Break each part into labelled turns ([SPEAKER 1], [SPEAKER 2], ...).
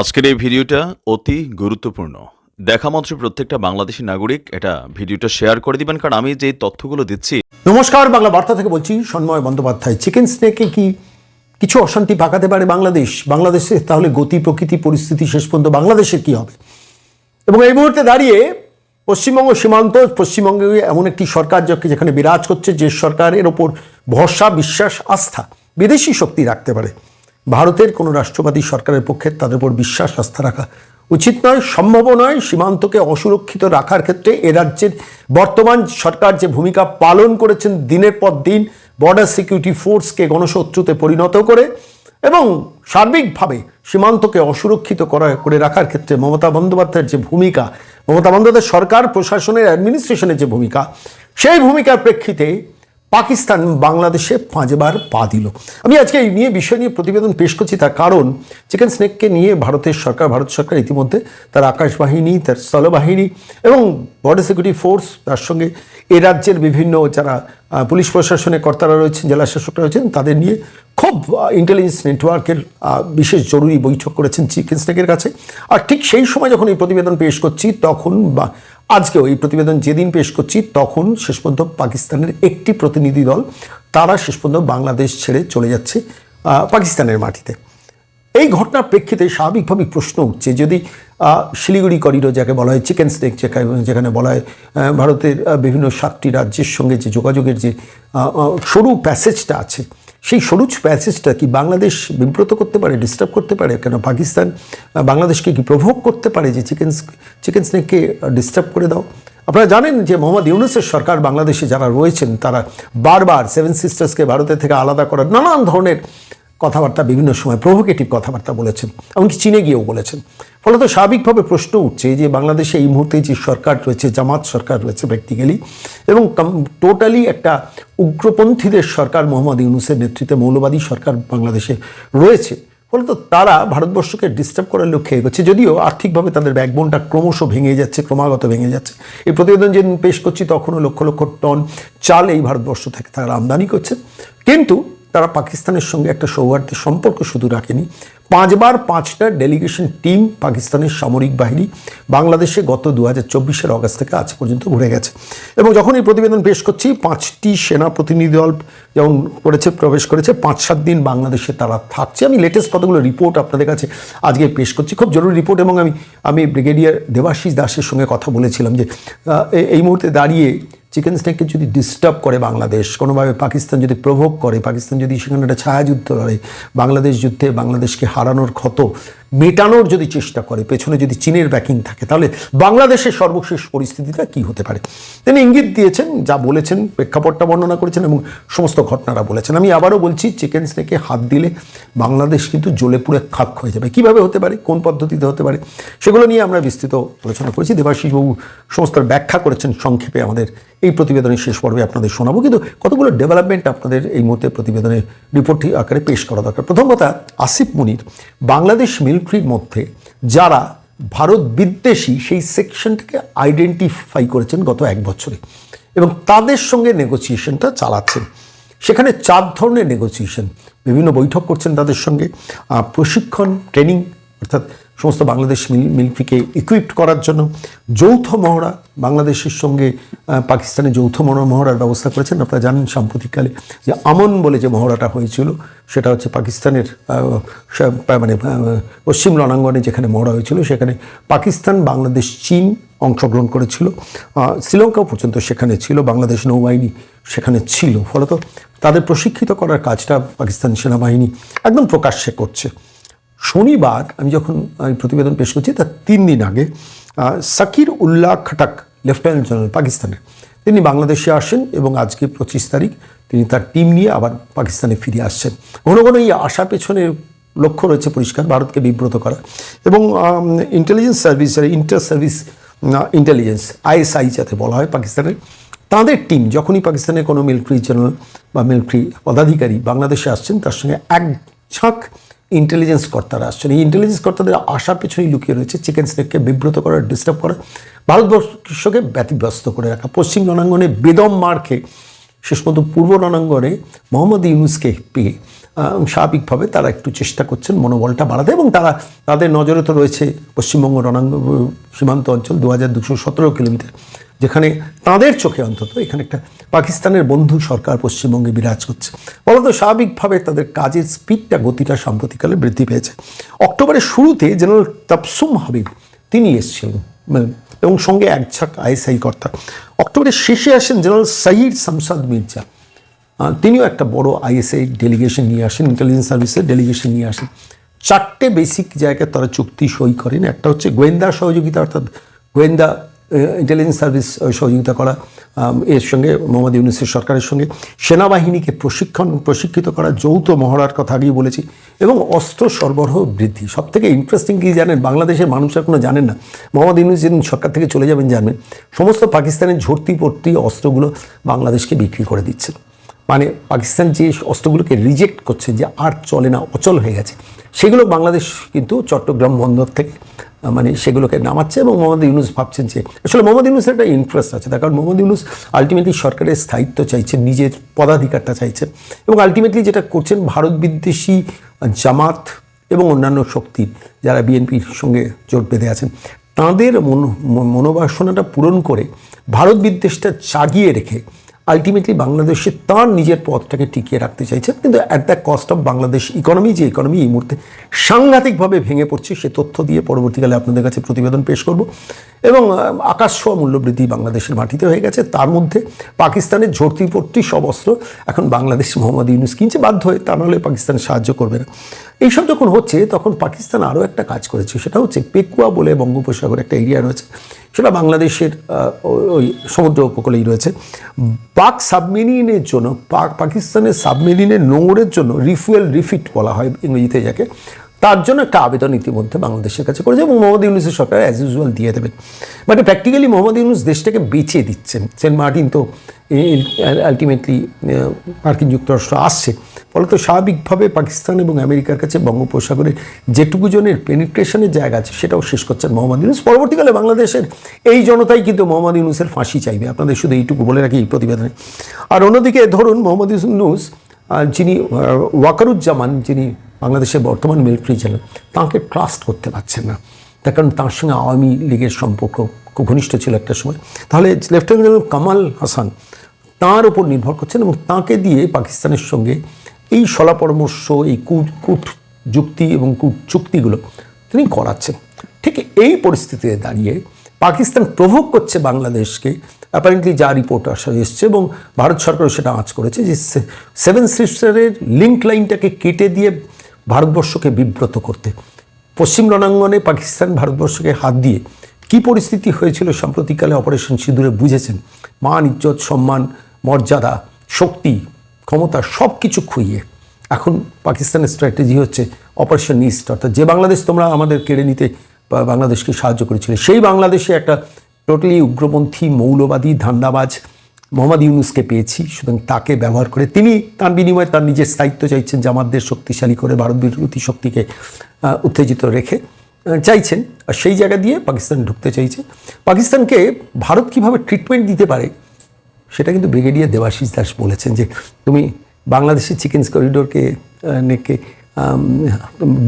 [SPEAKER 1] আজকের এই ভিডিওটা অতি গুরুত্বপূর্ণ। দেখা মাত্র প্রত্যেকটা বাংলাদেশি নাগরিক এটা ভিডিওটা শেয়ার করে দিবেন, কারণ আমি যে তথ্যগুলো দিচ্ছি
[SPEAKER 2] নমস্কার, বাংলা বার্তা থেকে বলছি সন্ময় বন্দ্যোপাধ্যায়। চিকেন স্নেকে কি কিছু অশান্তি পাকাতে পারে বাংলাদেশ? বাংলাদেশে তাহলে গতি, প্রকৃতি, পরিস্থিতি শেষ পর্যন্ত বাংলাদেশের কি হবে? এবং এই মুহূর্তে দাঁড়িয়ে পশ্চিমবঙ্গ সীমান্ত, পশ্চিমবঙ্গে এমন একটি সরকার যাকে যেখানে বিরাজ করছে, যে সরকারের ওপর ভরসা, বিশ্বাস, আস্থা বিদেশি শক্তি রাখতে পারে। ভারতের কোনো রাষ্ট্রবাদী সরকারের পক্ষে তাদের উপর বিশ্বাস, আস্থা রাখা উচিত নয়, সম্ভব নয়। সীমান্তকে অসুরক্ষিত রাখার ক্ষেত্রে এ রাজ্যের বর্তমান সরকার যে ভূমিকা পালন করেছেন দিনের পর দিন বর্ডার সিকিউরিটি ফোর্সকে গণশত্রুতে পরিণত করে এবং সার্বিকভাবে সীমান্তকে অসুরক্ষিত করা, করে রাখার ক্ষেত্রে মমতা বন্দ্যোপাধ্যায়ের যে ভূমিকা, মমতা বন্দ্যোপাধ্যায় সরকার, প্রশাসনের অ্যাডমিনিস্ট্রেশনের যে ভূমিকা, সেই ভূমিকার প্রেক্ষিতে পাকিস্তান বাংলাদেশে পাঁচবার পা দিল। আমি আজকে এই নিয়ে বিষয় নিয়ে প্রতিবেদন পেশ করছি, তার কারণ চিকেন স্নেককে নিয়ে ভারতের সরকার, ভারত সরকার ইতিমধ্যে তার আকাশ বাহিনী তার স্থলবাহিনী এবং বর্ডার সিকিউরিটি ফোর্স তার সঙ্গে এ রাজ্যের বিভিন্ন যারা পুলিশ প্রশাসনের কর্তারা রয়েছেন, জেলা শাসকরা রয়েছেন, তাদের নিয়ে খুব ইন্টেলিজেন্স নেটওয়ার্কের বিশেষ জরুরি বৈঠক করেছেন চিকেন স্নেকের কাছে। আর ঠিক সেই সময় যখন এই প্রতিবেদন পেশ করছি, তখন বা আজকেও এই প্রতিবেদন যেদিন পেশ করছি, তখন শেষ পর্যন্ত পাকিস্তানের একটি প্রতিনিধি দল, তারা শেষ পর্যন্ত বাংলাদেশ ছেড়ে চলে যাচ্ছে পাকিস্তানের মাটিতে। এই ঘটনার প্রেক্ষিতে স্বাভাবিকভাবেই প্রশ্ন উঠছে, যদি শিলিগুড়ি করিডোর যাকে বলা হয় চিকেন স্নেক যেখানে বলা হয় ভারতের বিভিন্ন সাতটি রাজ্যের সঙ্গে যে যোগাযোগের যে সরু প্যাসেজটা আছে সেই সরুজ প্যাসেজটা কি বাংলাদেশ বিব্রত করতে পারে ডিস্টার্ব করতে পারে? কেন পাকিস্তান বাংলাদেশকে কি প্রভোগ করতে পারে যে চিকেন চিকেন স্নেককে ডিস্টার্ব করে দাও? আপনারা জানেন যে মোহাম্মদ ইউনুসের সরকার বাংলাদেশে যারা রয়েছেন, তারা বারবার সেভেন সিস্টার্সকে ভারতের থেকে আলাদা করার নানান ধরনের কথাবার্তা বিভিন্ন সময় প্রভোকেটিভ কথাবার্তা বলেছেন, এমনকি চীনে গিয়েও বলেছেন। ফলত স্বাভাবিকভাবে প্রশ্ন উঠছে যে বাংলাদেশে এই মুহূর্তে যে সরকার রয়েছে, জামাত সরকার রয়েছে প্র্যাকটিক্যালি এবং টোটালি একটা উগ্রপন্থীদের সরকার মোহাম্মদ ইউনুসের নেতৃত্বে মৌলবাদী সরকার বাংলাদেশে রয়েছে। ফলত তারা ভারতবর্ষকে ডিস্টার্ব করার লক্ষ্যে এগোচ্ছে, যদিও আর্থিকভাবে তাদের ব্যাকবোনটা ক্রমশ ভেঙে যাচ্ছে, ক্রমাগত ভেঙে যাচ্ছে। এই প্রতিবেদন যেদিন পেশ করছি, তখনও লক্ষ লক্ষ টন চাল এই ভারতবর্ষ থেকে তারা আমদানি করছে। কিন্তু তারা পাকিস্তানের সঙ্গে একটা সৌহার্দ্যের সম্পর্ক শুধু রাখেনি। পাঁচবার পাঁচটা ডেলিগেশন টিম পাকিস্তানের সামরিক বাহিনী বাংলাদেশে গত দু হাজার চব্বিশের অগাস্ট থেকে আজ পর্যন্ত ঘুরে গেছে। এবং যখন এই প্রতিবেদন পেশ করছি, পাঁচটি সেনা প্রতিনিধি দল যেমন করেছে, প্রবেশ করেছে পাঁচ সাত দিন বাংলাদেশে তারা থাকছে। আমি লেটেস্ট কতগুলো রিপোর্ট আপনাদের কাছে আজকে পেশ করছি। খুব জরুরি রিপোর্ট এবং আমি আমি ব্রিগেডিয়ার দেবাশিস দাসের সঙ্গে কথা বলেছিলাম যে এই মুহূর্তে দাঁড়িয়ে চিকেন স্নেককে যদি ডিস্টার্ব করে বাংলাদেশ, কোনোভাবে পাকিস্তান যদি প্রভোগ করে, পাকিস্তান যদি সেখানে একটা ছায়াযুদ্ধ লড়ে, বাংলাদেশ যুদ্ধে বাংলাদেশকে হারানোর ক্ষত মেটানোর যদি চেষ্টা করে, পেছনে যদি চীনের ব্যাকিং থাকে, তাহলে বাংলাদেশের সর্বশেষ পরিস্থিতিটা কি হতে পারে? তিনি ইঙ্গিত দিয়েছেন, যা বলেছেন, প্রেক্ষাপটটা বর্ণনা করেছেন এবং সমস্ত ঘটনাটা বলেছেন। আমি আবারও বলছি, চিকেন স্নেকে হাত দিলে বাংলাদেশ কিন্তু জ্বলে পুড়ে খাক হয়ে যাবে। কীভাবে হতে পারে? কোন পদ্ধতিতে হতে পারে? সেগুলো নিয়ে আমরা বিস্তৃত আলোচনা করেছি। দেবাশিসবাবু সমস্ত ব্যাখ্যা করেছেন সংক্ষেপে আমাদের এই প্রতিবেদনের শেষ পর্বে আপনাদের শোনাবো। কিন্তু কতগুলো ডেভেলপমেন্ট আপনাদের এই মুহূর্তে প্রতিবেদনে রিপোর্টটি আকারে পেশ করা দরকার? প্রথম কথা, আসিফ মুনির, বাংলাদেশ মিলিটারির মধ্যে যারা ভারত বিদ্বেষী সেই সেকশনটাকে আইডেন্টিফাই করেছেন গত এক বছরে এবং তাদের সঙ্গে নেগোসিয়েশনটা চালাচ্ছেন। সেখানে চার ধরনের নেগোসিয়েশন বিভিন্ন বৈঠক করছেন তাদের সঙ্গে। প্রশিক্ষণ ট্রেনিং অর্থাৎ সমস্ত বাংলাদেশ মিলিটারিকে ইকুইপড করার জন্য যৌথ মহড়া বাংলাদেশের সঙ্গে পাকিস্তানে যৌথ মহড়া, মহড়ার ব্যবস্থা করেছেন। আপনারা জানেন সাম্প্রতিককালে যে আমন বলে যে মহড়াটা হয়েছিল, সেটা হচ্ছে পাকিস্তানের মানে পশ্চিম রণাঙ্গনে যেখানে মহড়া হয়েছিল, সেখানে পাকিস্তান, বাংলাদেশ, চীন অংশগ্রহণ করেছিল। শ্রীলঙ্কাও পর্যন্ত সেখানে ছিল, বাংলাদেশ নৌবাহিনী সেখানে ছিল। ফলত তাদের প্রশিক্ষিত করার কাজটা পাকিস্তান সেনাবাহিনী একদম প্রকাশ্যে করছে। শনিবার আমি যখন প্রতিবেদন পেশ করছি, তার তিন দিন আগে সাকির উল্লাহ খাটাক, লেফটেন্যান্ট জেনারেল পাকিস্তানের তিনি বাংলাদেশে আসেন এবং আজকে পঁচিশ তারিখ তিনি তার টিম নিয়ে আবার পাকিস্তানে ফিরে আসছেন। ঘন ঘন এই আশা পেছনে লক্ষ্য রয়েছে পরিষ্কার, ভারতকে বিব্রত করা এবং intelligence service inter service intelligence ISI যাতে বলা হয় পাকিস্তানের, তাদের টিম যখনই পাকিস্তানের কোনো মিলিটারি জেনারেল বা মিলিটারি পদাধিকারী বাংলাদেশে আসছেন, তার সঙ্গে এক ঝাঁক ইন্টেলিজেন্স কর্তারা আসছেন। এই ইন্টেলিজেন্স কর্তাদের আশার পেছনেই লুকিয়ে রয়েছে চিকেন স্নেককে বিব্রত করা ডিস্টার্ব করা, ভারতবর্ষকে ব্যতিব্যস্ত করে রাখা, পশ্চিম রণাঙ্গনে বেদম মার খেয়ে, শেষ পর্যন্ত পূর্ব রণাঙ্গনে মোহাম্মদ ইউনুসকে পেয়ে স্বাভাবিকভাবে তারা একটু চেষ্টা করছেন মনোবলটা বাড়াতে এবং তারা, তাদের নজরে তো রয়েছে পশ্চিমবঙ্গ রণাঙ্গ, সীমান্ত অঞ্চল দু হাজার দুশো সতেরো কিলোমিটার। যেখানে তাদের চোখে অন্তত এখানে একটা পাকিস্তানের বন্ধু সরকার পশ্চিমবঙ্গে বিরাজ করছে। ফলত স্বাভাবিকভাবে তাদের কাজের স্পিডটা, গতিটা সাম্প্রতিককালে বৃদ্ধি পেয়েছে। অক্টোবরের শুরুতে জেনারেল তাপসুম হাবিব তিনি এসেছিলেন এবং সঙ্গে এক ঝাঁক আইএসআই কর্তা। অক্টোবরের শেষে আসেন জেনারেল সাইদ শামসাদ মির্জা। তিনিও একটা বড় আইএসআই ডেলিগেশন নিয়ে আসেন ইন্টেলিজেন্স সার্ভিসের ডেলিগেশন নিয়ে আসেন। চারটে বেসিক জায়গায় তারা চুক্তি সই করেন। একটা হচ্ছে গোয়েন্দা সহযোগিতা, অর্থাৎ গোয়েন্দা ইন্টেলিজেন্স সার্ভিস সহযোগিতা করা এর সঙ্গে মোহাম্মদ ইউনিসের সরকারের সঙ্গে। সেনাবাহিনীকে প্রশিক্ষণ, প্রশিক্ষিত করা, যৌথ মহড়ার কথা আগেই বলেছি, এবং অস্ত্র সরবরাহ বৃদ্ধি। সব থেকে ইন্টারেস্টিং কী জানেন? বাংলাদেশের মানুষ এখনও জানেন না। মোহাম্মদ ইউনুস যেদিন সরকার থেকে চলে যাবেন জানবেন, সমস্ত পাকিস্তানের ঝর্তি পড়তি অস্ত্রগুলো বাংলাদেশকে বিক্রি করে দিচ্ছেন। মানে পাকিস্তান যে অস্ত্রগুলোকে রিজেক্ট করছে, যে আর চলে না, অচল হয়ে গেছে, সেগুলো বাংলাদেশ কিন্তু চট্টগ্রাম বন্দর থেকে মানে সেগুলোকে নামাচ্ছে এবং মোহাম্মদ ইউনুস ভাবছেন যে, আসলে মোহাম্মদ ইউনুসের একটা ইন্টারেস্ট আছে, তার কারণ মোহাম্মদ ইউনুস আলটিমেটলি সরকারের স্থায়িত্ব চাইছেন, নিজের পদাধিকারটা চাইছেন এবং আলটিমেটলি যেটা করছেন, ভারত বিদ্বেষী জামাত এবং অন্যান্য শক্তি যারা বিএনপির সঙ্গে জোট বেঁধে আছেন, তাঁদের মনো- মনোবাসনাটা পূরণ করে ভারত বিদ্বেষটা চাগিয়ে রেখে আলটিমেটলি বাংলাদেশে তার নিজের পথটাকে টিকিয়ে রাখতে চাইছেন কিন্তু at the cost of Bangladesh economy যে ইকোনমি এই মুহূর্তে সাংঘাতিকভাবে ভেঙে পড়ছে, সে তথ্য দিয়ে পরবর্তীকালে আপনাদের কাছে প্রতিবেদন পেশ করব। এবং আকাশ ছোঁয়া মূল্যবৃদ্ধি বাংলাদেশের মাটিতে হয়ে গেছে। তার মধ্যে পাকিস্তানের ঝর্তি পড়তি সব অস্ত্র এখন বাংলাদেশ মোহাম্মদ ইউনুস কিনছে, বাধ্য হয়ে তা নাহলে পাকিস্তান সাহায্য করবে না। এইসব যখন হচ্ছে, তখন পাকিস্তান আরও একটা কাজ করেছে, সেটা হচ্ছে পেকুয়া বলে বঙ্গোপসাগর একটা এরিয়া রয়েছে। সেটা বাংলাদেশের ওই- সমুদ্র উপকূলেই রয়েছে। পাক সাবমেরিনের জন্য, পাক, পাকিস্তানের সাবমেরিনের নোংরের জন্য রিফুয়েল রিফিট বলা হয় ইংরেজিতে যাকে তার জন্য একটা আবেদন ইতিমধ্যে বাংলাদেশের কাছে করেছে এবং মোহাম্মদ ইউনুসের সরকার অ্যাজ ইউজুয়াল দিয়ে দেবেন মানে প্র্যাকটিক্যালি মোহাম্মদ ইউনুস দেশটাকে বেঁচে দিচ্ছেন। সেন্ট মার্টিন তো আলটিমেটলি মার্কিন যুক্তরাষ্ট্র আসছে। ফলত স্বাভাবিকভাবে পাকিস্তান এবং আমেরিকার কাছে বঙ্গোপসাগরের যেটুকু জনের পেনিট্রেশনের জায়গা আছে, সেটাও শেষ করছেন মোহাম্মদ ইউনুস। পরবর্তীকালে বাংলাদেশের এই জনতাই কিন্তু মোহাম্মদ ইউনুসের ফাঁসি চাইবে। আপনাদের শুধু এইটুকু বলে রাখি এই প্রতিবেদনে। আর অন্যদিকে ধরুন মোহাম্মদ ইউনুস যিনি ওয়াকারুজ্জামান, যিনি বাংলাদেশের বর্তমান মিলিটারি জেনারেল তাঁকে ট্রাস্ট করতে পারছেন না। তার কারণ তার সঙ্গে আওয়ামী লীগের সম্পর্ক খুব ঘনিষ্ঠ ছিল একটা সময়। তাহলে লেফটেন্যান্ট জেনারেল কামাল হাসান তার উপর নির্ভর করছেন এবং তাঁকে দিয়ে পাকিস্তানের সঙ্গে এই সলা পরামর্শ এই কূট কূট যুক্তি এবং কূট চুক্তিগুলো তিনি করাচ্ছেন। ঠিক এই পরিস্থিতিতে দাঁড়িয়ে পাকিস্তান প্রভোগ করছে বাংলাদেশকে। অ্যাপারেন্টলি যা রিপোর্ট আসা এসছে এবং ভারত সরকারও সেটা আঁচ করেছে যে সেভেন সিস্টারের লিঙ্ক লাইনটাকে কেটে দিয়ে ভারতবর্ষকে বিব্রত করতে। পশ্চিম রণাঙ্গনে পাকিস্তান ভারতবর্ষকে হাত দিয়ে কি পরিস্থিতি হয়েছিল সাম্প্রতিককালে অপারেশন সিঁদুরে বুঝেছেন। মান, ইজ্জত, সম্মান, মর্যাদা, শক্তি, ক্ষমতা সব কিছু খুইয়ে। এখন পাকিস্তানের স্ট্র্যাটেজি হচ্ছে অপারেশন ইস্ট অর্থাৎ যে বাংলাদেশ তোমরা আমাদের কেড়ে নিতে বাংলাদেশকে সাহায্য করেছিলে, সেই বাংলাদেশে একটা টোটালি উগ্রপন্থী, মৌলবাদী, ধান্দাবাজ মোহাম্মদ ইউনুসকে পেয়েছি, সুতরাং তাকে ব্যবহার করে তিনি তার বিনিময়ে তার নিজের স্থায়িত্ব চাইছেন জামাতদের শক্তিশালী করে ভারত বিরোধী শক্তিকে উত্তেজিত রেখে চাইছেন। আর সেই জায়গা দিয়ে পাকিস্তান ঢুকতে চাইছে। পাকিস্তানকে ভারত কীভাবে ট্রিটমেন্ট দিতে পারে, সেটা কিন্তু ব্রিগেডিয়ার দেবাশিস দাস বলেছেন যে তুমি বাংলাদেশের চিকেন করিডোরকে নেকে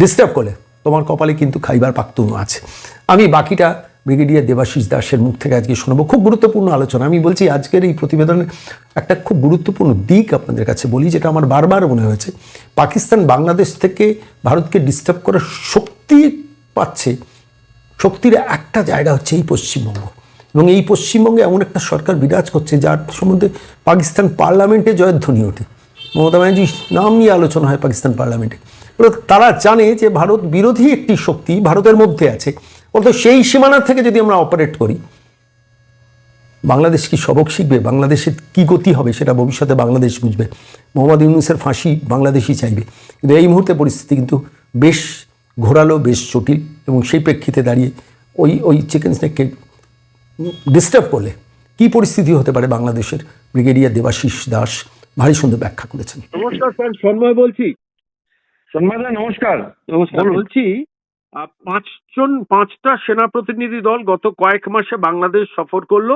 [SPEAKER 2] ডিস্টার্ব করলে, তোমার কপালে কিন্তু খাইবার পাক্তুন আছে। আমি বাকিটা ব্রিগেডিয়ার দেবাশিস দাসের মুখ থেকে আজকে শোনাবো। খুব গুরুত্বপূর্ণ আলোচনা। আমি বলছি, আজকের এই প্রতিবেদনের একটা খুব গুরুত্বপূর্ণ দিক আপনাদের কাছে বলি, যেটা আমার বারবার মনে হয়েছে। পাকিস্তান বাংলাদেশ থেকে ভারতকে ডিস্টার্ব করার শক্তি পাচ্ছে, শক্তির একটা জায়গা হচ্ছে এই পশ্চিমবঙ্গ। এবং এই পশ্চিমবঙ্গে এমন একটা সরকার বিরাজ করছে, যার সম্বন্ধে পাকিস্তান পার্লামেন্টে জয়ধ্বনি ওঠে। মমতা ব্যানার্জির নাম নিয়ে আলোচনা হয় পাকিস্তান পার্লামেন্টে। তারা জানে যে ভারত বিরোধী একটি শক্তি ভারতের মধ্যে আছে। অর্থাৎ সেই সীমানা থেকে যদি আমরা অপারেট করি বাংলাদেশ কি সবক শিখবে? বাংলাদেশের কি গতি হবে সেটা ভবিষ্যতে বাংলাদেশ বুঝবে। মোহাম্মদ ইউনুসের ফাঁসি বাংলাদেশই চাইবে। কিন্তু এই মুহূর্তে পরিস্থিতি কিন্তু বেশ ঘোরালো বেশ জটিল এবং সেই প্রেক্ষিতে দাঁড়িয়ে ওই ওই চিকেন স্নেককে ডিস্টার্ব করলে কি পরিস্থিতি হতে পারে বাংলাদেশের ব্রিগেডিয়ার দেবাশিস দাস? ভারী সুন্দর ব্যাখ্যা করেছেন।
[SPEAKER 3] নমস্কার স্যার সন্ময় বলছি।
[SPEAKER 4] সন্মাদা নমস্কার।
[SPEAKER 3] নমস্কার বলছি পাঁচজন, পাঁচটা সেনা প্রতিনিধি দল গত কয়েক মাসে বাংলাদেশ সফর করল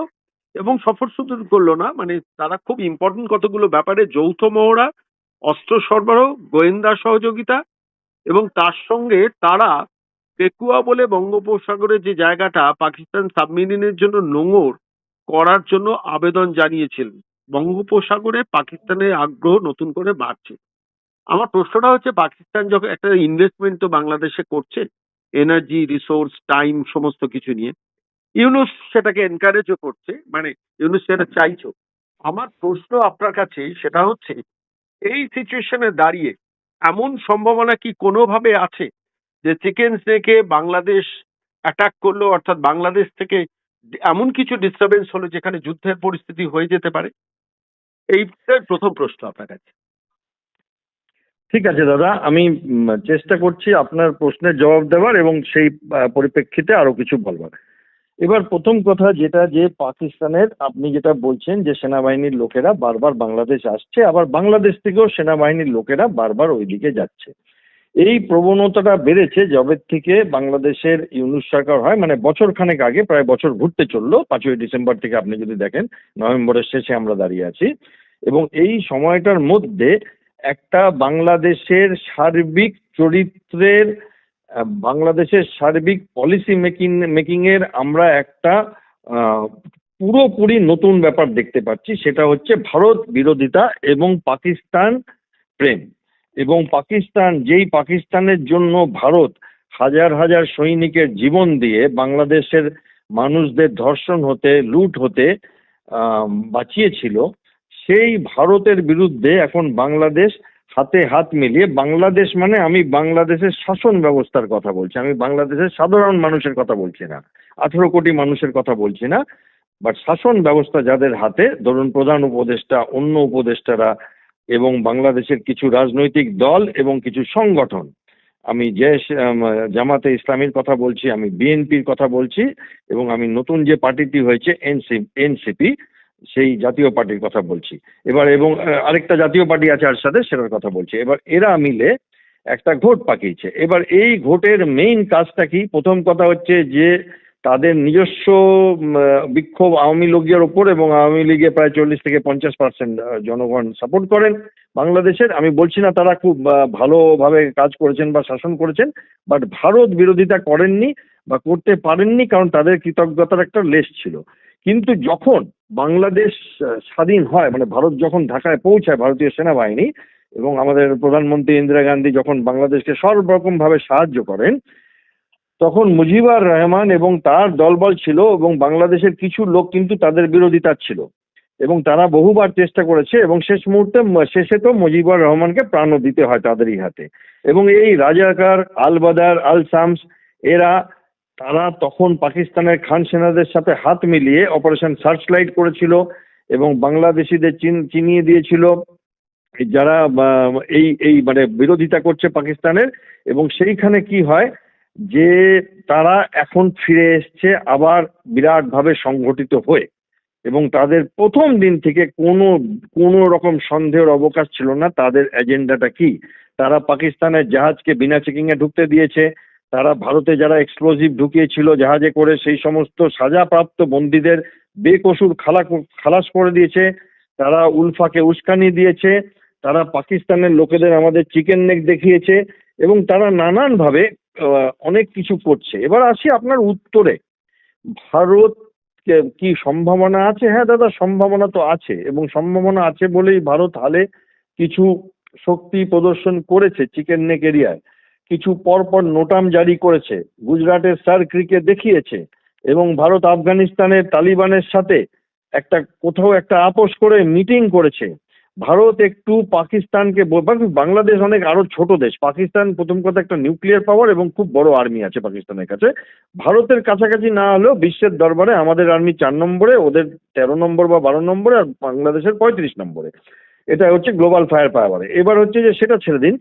[SPEAKER 3] এবং সফর শুধু করল না মানে তারা খুব ইম্পর্টেন্ট কতগুলো ব্যাপারে যৌথ মহড়া, অস্ত্র সরবরাহ, গোয়েন্দা সহযোগিতা এবং তার সঙ্গে তারা পেকুয়া বলে বঙ্গোপসাগরের যে জায়গাটা পাকিস্তান সাবমেরিনের জন্য নোঙর করার জন্য আবেদন জানিয়েছিলেন বঙ্গোপসাগরে পাকিস্তানের আগ্রহ নতুন করে বাড়ছে। আমার প্রশ্নটা হচ্ছে, পাকিস্তান যখন একটা ইনভেস্টমেন্ট তো বাংলাদেশে করছে এনার্জি রিসোর্স টাইম সমস্ত কিছু নিয়ে। ইউনুস সেটাকে এনকারেজও করছে মানে ইউনুস সেটা চাইছো আমার প্রশ্ন আপনার কাছে সেটা হচ্ছে, এই সিচুয়েশনে দাঁড়িয়ে এমন সম্ভাবনা কি কোনোভাবে আছে যে চিকেন স্নেকে বাংলাদেশ অ্যাটাক করল, অর্থাৎ বাংলাদেশ থেকে এমন কিছু ডিস্টারবেন্স হলো যেখানে যুদ্ধের পরিস্থিতি হয়ে যেতে পারে? এইটাই প্রথম প্রশ্ন আপনার কাছে।
[SPEAKER 4] ঠিক আছে, দাদা। আমি চেষ্টা করছি আপনার প্রশ্নের জবাব দেওয়ার এবং সেই পরিপ্রেক্ষিতে আরও কিছু বলবার। এবার প্রথম কথা যেটা যে পাকিস্তানের আপনি যেটা বলছেন যে সেনাবাহিনীর লোকেরা বারবার বাংলাদেশ আসছে, আবার বাংলাদেশ থেকেও সেনাবাহিনীর লোকেরা বারবার ওইদিকে যাচ্ছে। এই প্রবণতাটা বেড়েছে যবে থেকে বাংলাদেশের ইউনুস সরকার হয় মানে বছর খানেক আগে, প্রায় বছর ঘুরতে চলল, পাঁচই ডিসেম্বর থেকে আপনি যদি দেখেন, নভেম্বরের শেষে আমরা দাঁড়িয়ে আছি। এবং এই সময়টার মধ্যে একটা বাংলাদেশের সার্বিক চরিত্রের বাংলাদেশের সার্বিক পলিসি মেকিং মেকিং এর আমরা একটা পুরোপুরি নতুন ব্যাপার দেখতে পাচ্ছি। সেটা হচ্ছে ভারত বিরোধিতা এবং পাকিস্তান প্রেম। এবং পাকিস্তান, যেই পাকিস্তানের জন্য ভারত হাজার হাজার সৈনিকের জীবন দিয়ে বাংলাদেশের মানুষদের ধর্ষণ হতে, লুট হতে বাঁচিয়েছিল সেই ভারতের বিরুদ্ধে এখন বাংলাদেশ হাতে হাত মিলিয়ে, বাংলাদেশ মানে আমি বাংলাদেশের শাসন ব্যবস্থার কথা বলছি, আমি বাংলাদেশের সাধারণ মানুষের কথা বলছি না, আঠেরো কোটি মানুষের কথা বলছি না বাট শাসন ব্যবস্থা যাদের হাতে, ধরুন প্রধান উপদেষ্টা, অন্য উপদেষ্টারা এবং বাংলাদেশের কিছু রাজনৈতিক দল এবং কিছু সংগঠন, আমি যে জামাতে ইসলামীর কথা বলছি, আমি বিএনপির কথা বলছি এবং আমি নতুন যে পার্টিটি হয়েছে এনসি, এনসিপি সেই জাতীয় পার্টির কথা বলছি। এবার এবং আরেকটা জাতীয় পার্টি আছে আর সাথে সেটার কথা বলছি। এবার এরা মিলে একটা ভোট পাকিয়েছে। এবার এই ভোটের মেইন কাজটা কি? প্রথম কথা হচ্ছে যে তাদের নিজস্ব বিক্ষোভ আওয়ামী লীগের ওপর এবং আওয়ামী লীগে প্রায় চল্লিশ থেকে পঞ্চাশ পার্সেন্ট জনগণ সাপোর্ট করেন বাংলাদেশের। আমি বলছি না তারা খুব ভালোভাবে কাজ করেছেন বা শাসন করেছেন বাট ভারত বিরোধিতা করেননি বা করতে পারেননি কারণ তাদের কৃতজ্ঞতার একটা লেশ ছিল। কিন্তু যখন বাংলাদেশ স্বাধীন হয় মানে ভারত যখন ঢাকায় পৌঁছায় ভারতীয় সেনাবাহিনী এবং আমাদের প্রধানমন্ত্রী ইন্দিরা গান্ধী যখন বাংলাদেশকে সর্বরকম ভাবে সাহায্য করেন, তখন মুজিবুর রহমান এবং তার দলবল ছিল এবং বাংলাদেশের কিছু লোক কিন্তু তাদের বিরোধিতা ছিল। এবং তারা বহুবার চেষ্টা করেছে এবং শেষ মুহূর্তে, শেষে তো মুজিবুর রহমানকে প্রাণও দিতে হয় তাদেরই হাতে। এবং এই রাজাকার, আলবাদার আল শামস এরা তারা তখন পাকিস্তানের খান সেনাদের সাথে হাত মিলিয়ে অপারেশন সার্চ লাইট করেছিল এবং বাংলাদেশিদের চিন- চিনিয়ে দিয়েছিল। যারা এই এই মানে বিরোধিতা করছে পাকিস্তানের এবং সেইখানে কি হয় যে তারা এখন ফিরে এসছে আবার বিরাটভাবে সংগঠিত হয়ে। এবং তাদের প্রথম দিন থেকে কোনো কোনো রকম সন্দেহের অবকাশ ছিল না। তাদের এজেন্ডাটা কি? তারা পাকিস্তানের জাহাজকে বিনা চেকিংয়ে ঢুকতে দিয়েছে। তারা ভারতে যারা এক্সপ্লোজিভ ঢুকিয়েছিল, জাহাজে করে সেই সমস্ত সাজাপ্রাপ্ত বন্দীদের বেকসুর খালা, খালাস করে দিয়েছে। তারা উলফাকে উস্কানি দিয়েছে। তারা পাকিস্তানের লোকেদের আমাদের চিকেন নেক দেখিয়েছে এবং তারা নানানভাবে অনেক কিছু করছে। এবার আসি আপনার উত্তরে। ভারত কি সম্ভাবনা আছে? হ্যাঁ দাদা, সম্ভাবনা তো আছে এবং সম্ভাবনা আছে বলেই ভারত হালে কিছু শক্তি প্রদর্শন করেছে চিকেন নেক এরিয়ায়। কিছু পরপর নোটাম জারি করেছে। গুজরাটের সার ক্রিকে দেখিয়েছে এবং ভারত আফগানিস্তানের তালিবানের সাথে একটা কোথাও একটা আপোষ করে মিটিং করেছে। ভারত একটু পাকিস্তানকে বাংলাদেশ অনেক আরও ছোট দেশ। পাকিস্তান প্রথম কথা একটা নিউক্লিয়ার পাওয়ার এবং খুব বড় আর্মি আছে পাকিস্তানের কাছে। ভারতের কাছাকাছি না হলেও বিশ্বের দরবারে আমাদের আর্মি চার নম্বরে, ওদের তেরো নম্বর বা বারো নম্বরে আর বাংলাদেশের পঁয়ত্রিশ নম্বরে। এটা হচ্ছে গ্লোবাল ফায়ার পাওয়ারে। এবার হচ্ছে যে সেটা ছেড়ে দিন।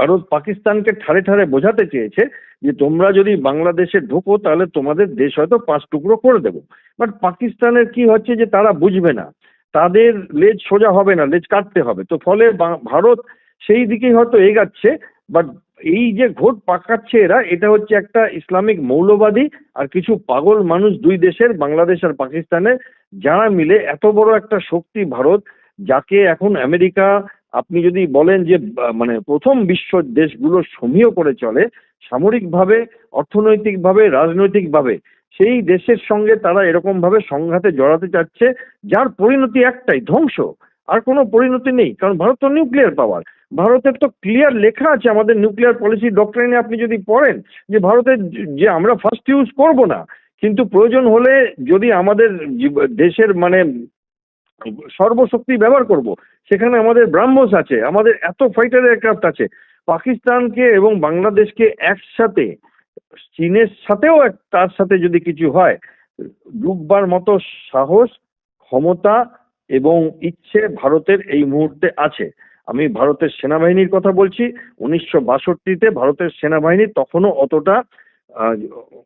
[SPEAKER 4] ভারত পাকিস্তানকে ঠারে ঠারে বোঝাতে চেয়েছে যে তোমরা যদি বাংলাদেশে ঢোকো, তাহলে তোমাদের দেশ হয়তো পাঁচ টুকরো করে দেবো। বাট পাকিস্তানের কি হচ্ছে যে তারা বুঝবে না। তাদের লেজ সোজা হবে না, লেজ কাটতে হবে। তো ফলে ভারত সেই দিকেই হয়তো এগাচ্ছে, বাট এই যে ঘোট পাকাচ্ছে এরা, এটা হচ্ছে একটা ইসলামিক মৌলবাদী আর কিছু পাগল মানুষ দুই দেশের, বাংলাদেশ আর পাকিস্তানের, যারা মিলে এত বড় একটা শক্তি ভারত, যাকে এখন আমেরিকা আপনি যদি বলেন যে মানে প্রথম বিশ্ব দেশগুলো সমীহ করে চলে, সামরিকভাবে, অর্থনৈতিকভাবে, রাজনৈতিকভাবে, সেই দেশের সঙ্গে তারা এরকম ভাবে সংঘাতে জড়াতে চাচ্ছে, যার পরিণতি একটাই, ধ্বংস। আর কোনো পরিণতি নেই, কারণ ভারত তো নিউক্লিয়ার পাওয়ার ভারতের তো ক্লিয়ার লেখা আছে আমাদের নিউক্লিয়ার পলিসি ডক্ট্রাইনে আপনি যদি পড়েন, যে ভারতের যে আমরা ফার্স্ট ইউজ করব না, কিন্তু প্রয়োজন হলে যদি আমাদের দেশের মানে সর্বশক্তি ব্যবহার করব। সেখানে আমাদের ব্রাহ্মস আছে, আমাদের এত ফাইটার এয়ারক্রাফট আছে। পাকিস্তানকে এবং বাংলাদেশকে একসাথে, চীনের সাথেও এক- তার সাথে যদি কিছু হয়, ডুববার মতো সাহস, ক্ষমতা এবং ইচ্ছে ভারতের এই মুহূর্তে আছে। আমি ভারতের সেনাবাহিনীর কথা বলছি, উনিশশো বাষট্টিতে ভারতের সেনাবাহিনী তখনও অতটা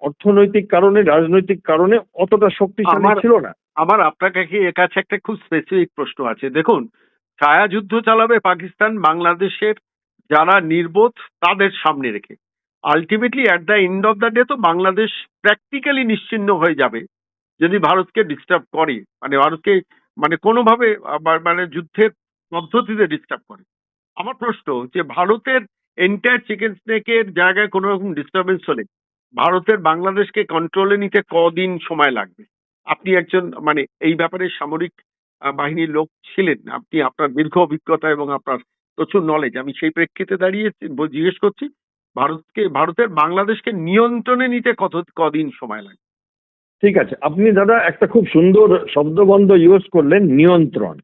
[SPEAKER 4] অর্থনৈতিক কারণে রাজনৈতিক কারণে অতটা শক্তিশালী ছিল না।
[SPEAKER 3] আমার আপনাকে কি এর কাছে একটা খুব স্পেসিফিক প্রশ্ন আছে। দেখুন ছায়া যুদ্ধ চালাবে পাকিস্তান বাংলাদেশের যারা নির্বোধ তাদের সামনে রেখে। Ultimately at the end of the day তো বাংলাদেশ প্র্যাকটিক্যালি নিশ্চিন্ন হয়ে যাবে যদি ভারতকে ডিস্টার্ব করে। মানে ভারতকে মানে কোনোভাবে মানে যুদ্ধের পদ্ধতিতে ডিস্টার্ব করে। আমার প্রশ্ন যে ভারতের এন্টায়ার চিকেন স্নেকের জায়গায় কোনো রকম ডিস্টারবেন্স হলে ভারতের বাংলাদেশকে কন্ট্রোলে নিতে কদিন সময় লাগবে? আপনি একজন মানে এই ব্যাপারে সামরিক বাহিনীর লোক ছিলেন, আপনি আপনার দীর্ঘ অভিজ্ঞতা এবং আপনার প্রচুর নলেজ আমি সেই প্রেক্ষিতে দাঁড়িয়ে জিজ্ঞেস করছি, ভারতকে, ভারতের বাংলাদেশকে নিয়ন্ত্রণে নিতে কত, কদিন সময় লাগে
[SPEAKER 4] ঠিক আছে। আপনি দাদা একটা খুব সুন্দর শব্দবন্ধ ইউজ করলেন, নিয়ন্ত্রণ।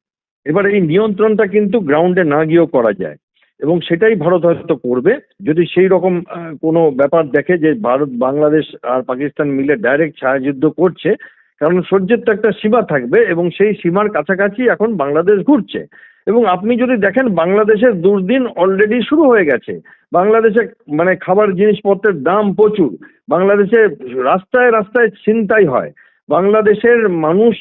[SPEAKER 4] এবার এই নিয়ন্ত্রণটা কিন্তু গ্রাউন্ডে না গিয়েও করা যায়। এবং সেটাই ভারত হয়তো করবে। যদি সেই রকম কোনো ব্যাপার দেখে যে ভারত, বাংলাদেশ আর পাকিস্তান মিলে ডাইরেক্ট ছায়াযুদ্ধ করছে, কারণ সূর্যের তো একটা সীমা থাকবে এবং সেই সীমার কাছাকাছি এখন বাংলাদেশ ঘুরছে। এবং আপনি যদি দেখেন, বাংলাদেশের দুর্দিন অলরেডি শুরু হয়ে গেছে। বাংলাদেশে মানে খাবার জিনিসপত্রের দাম প্রচুর। বাংলাদেশে রাস্তায় রাস্তায় ছিনতাই হয়। বাংলাদেশের মানুষ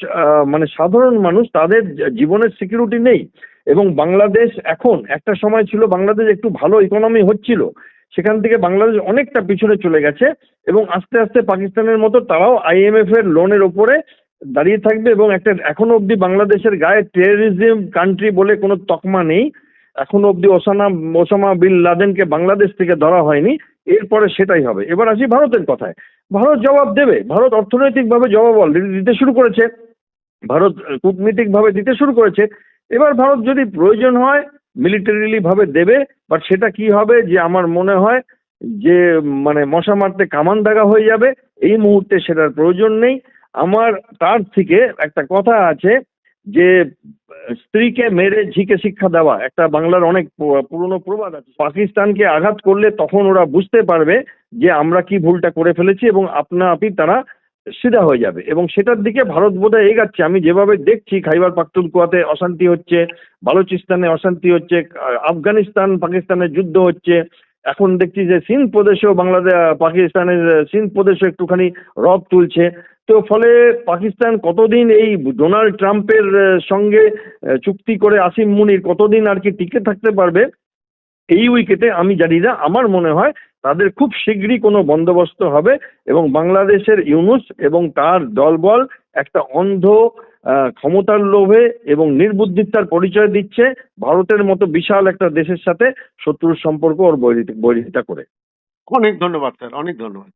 [SPEAKER 4] মানে সাধারণ মানুষ, তাদের জীবনের সিকিউরিটি নেই। এবং বাংলাদেশ এখন, একটা সময় ছিল বাংলাদেশ একটু ভালো ইকোনমি হচ্ছিল, সেখান থেকে বাংলাদেশ অনেকটা পিছনে চলে গেছে এবং আস্তে আস্তে পাকিস্তানের মতো তারাও আইএমএফ এর লোনের ওপরে দাঁড়িয়ে থাকবে এবং একটা এখনও অবধি বাংলাদেশের গায়ে টেররিজম কান্ট্রি বলে কোনো তকমা নেই। এখনও অবধি ওসানা, ওসামা বিন লাদেনকে বাংলাদেশ থেকে ধরা হয়নি, এরপরে সেটাই হবে। এবার আসি ভারতের কথায়। ভারত জবাব দেবে। ভারত অর্থনৈতিকভাবে জবাব অলরেডি দিতে শুরু করেছে। ভারত কূটনীতিকভাবে দিতে শুরু করেছে। এবার ভারত যদি প্রয়োজন হয় মিলিটারিলি ভাবে দেবে বাট সেটা কি হবে যে আমার মনে হয় যে মানে মশা মারতে কামান দাগা হয়ে যাবে, এই মুহূর্তে সেটার প্রয়োজন নেই। আমার, তার থেকে একটা কথা আছে যে, স্ত্রীকে মেরে ঝিকে শিক্ষা দেওয়া, একটা বাংলার অনেক পুরনো প্রবাদ আছে। পাকিস্তানকে আঘাত করলে তখন ওরা বুঝতে পারবে যে আমরা কি ভুলটা করে ফেলেছি এবং আপনা আপনি তারা সিধা হয়ে যাবে। এবং সেটার দিকে ভারত বোধহয় এগাচ্ছে। আমি যেভাবে দেখছি, খাইবার পাখতুনখোয়াতে অশান্তি হচ্ছে, বালুচিস্তানে অশান্তি হচ্ছে, আফগানিস্তান পাকিস্তানের যুদ্ধ হচ্ছে। এখন দেখছি যে সিন্ধ প্রদেশেও বাংলাদেশ পাকিস্তানের সিন্ধ প্রদেশও একটুখানি রব তুলছে। তো ফলে পাকিস্তান কতদিন এই ডোনাল্ড ট্রাম্পের সঙ্গে চুক্তি করে আসিম মুনির কতদিন আর কি টিকে থাকতে পারবে, এই উইকেটে আমি জানি না। আমার মনে হয় তাদের খুব শীঘ্রই কোনো বন্দোবস্ত হবে এবং বাংলাদেশের ইউনুস এবং তার দলবল একটা অন্ধ ক্ষমতার লোভে এবং নির্বুদ্ধিতার পরিচয় দিচ্ছে ভারতের মতো বিশাল একটা দেশের সাথে শত্রুর সম্পর্ক ওর বৈরিতা করে।
[SPEAKER 3] অনেক ধন্যবাদ স্যার, অনেক ধন্যবাদ।